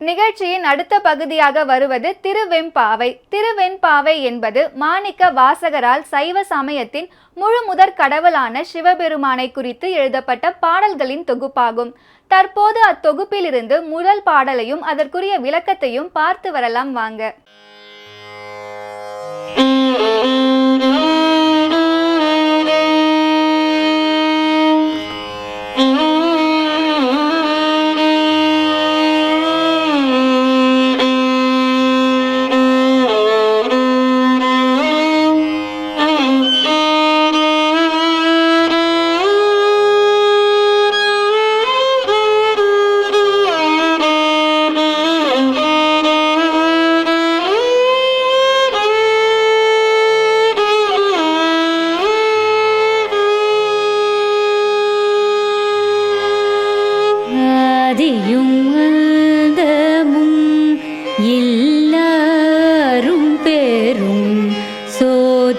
நிகழ்ச்சியின் அடுத்த பகுதியாக வருவது திருவெம்பாவை திருவெண்பாவை என்பது மாணிக்க வாசகரால் சைவ சமயத்தின் முழு முதற் கடவுளான சிவபெருமானை குறித்து எழுதப்பட்ட பாடல்களின் தொகுப்பாகும். தற்போது அத்தொகுப்பிலிருந்து முதல் பாடலையும் அதற்குரிய விளக்கத்தையும் பார்த்து வரலாம் வாங்க.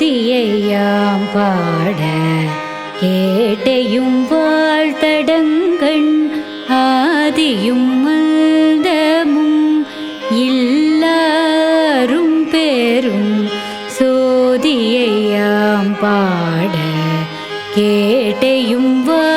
சோதியையாம் பாட கேட்டையும் வாழ்த்தடங்கண் ஆதியும் அந்தமும் எல்லாரும் பெரும் சோதியையாம் பாட கேட்டையும் வா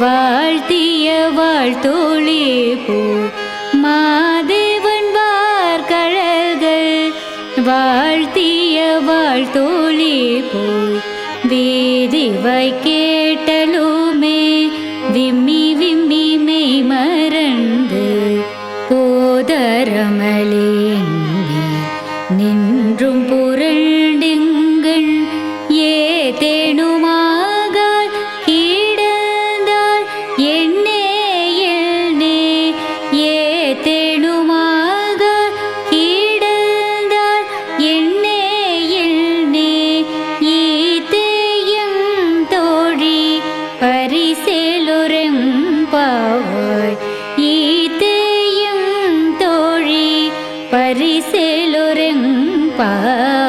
வாழ்த்திய வாழ்த்தோழி போல் மாதேவன் வார்கழல்கள் வாழ்த்திய வாழ்த்தோழி போய் வேதிவை கேட்டலுமே விம்மி விம்மி மெய் மறந்து போதரமலேன் நின் Và